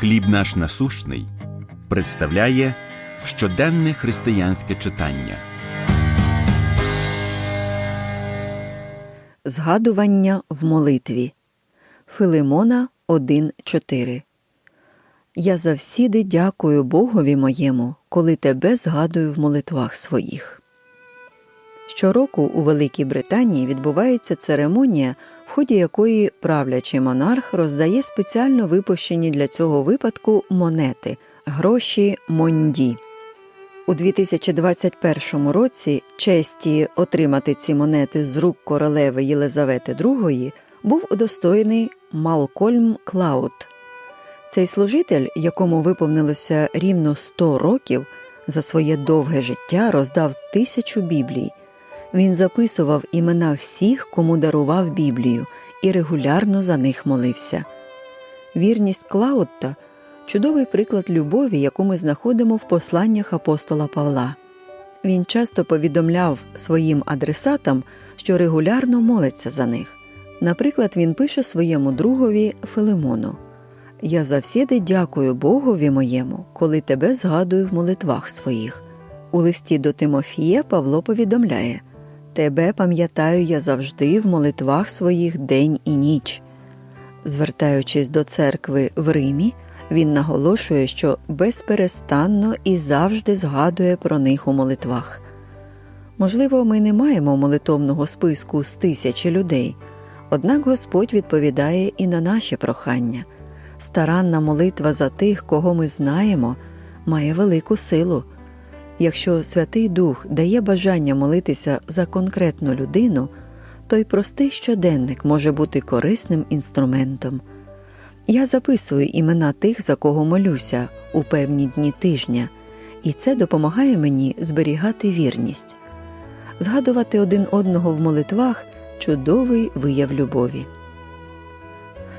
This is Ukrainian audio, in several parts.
Хліб наш насущний представляє щоденне християнське читання. Згадування в молитві. Филимона 1.4 Я завсіди дякую Богові моєму, коли тебе згадую в молитвах своїх. Щороку у Великій Британії відбувається церемонія, в ході якої правлячий монарх роздає спеціально випущені для цього випадку монети гроші Монді. У 2021 році честі отримати ці монети з рук королеви Єлизавети II був удостоєний Малкольм Клауд. Цей служитель, якому виповнилося рівно 100 років, за своє довге життя роздав тисячу біблій. Він записував імена всіх, кому дарував Біблію, і регулярно за них молився. Вірність Клаудта – чудовий приклад любові, яку ми знаходимо в посланнях апостола Павла. Він часто повідомляв своїм адресатам, що регулярно молиться за них. Наприклад, він пише своєму другові Филимону Я завсіди дякую Богові моєму, коли тебе згадую в молитвах своїх. У листі до Тимофія Павло повідомляє Тебе пам'ятаю я завжди в молитвах своїх день і ніч. Звертаючись до церкви в Римі, він наголошує, що безперестанно і завжди згадує про них у молитвах. Можливо, ми не маємо молитовного списку з тисячі людей, однак Господь відповідає і на наші прохання. Старанна молитва за тих, кого ми знаємо, має велику силу. Якщо Святий Дух дає бажання молитися за конкретну людину, то й простий щоденник може бути корисним інструментом. Я записую імена тих, за кого молюся, у певні дні тижня, і це допомагає мені зберігати вірність. Згадувати один одного в молитвах чудовий вияв любові.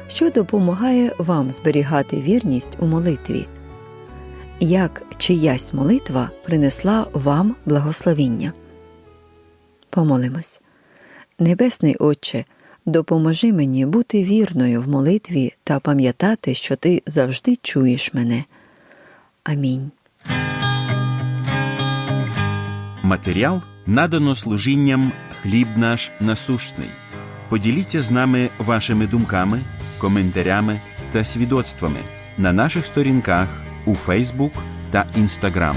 Що допомагає вам зберігати вірність у молитві? Як чиясь молитва принесла вам благословіння? Помолимось. Небесний Отче, допоможи мені бути вірною в молитві та пам'ятати, що ти завжди чуєш мене. Амінь. Матеріал надано служінням Хліб наш насущний. Поділіться з нами вашими думками, коментарями та свідоцтвами на наших сторінках у Фейсбук та Інстаграм.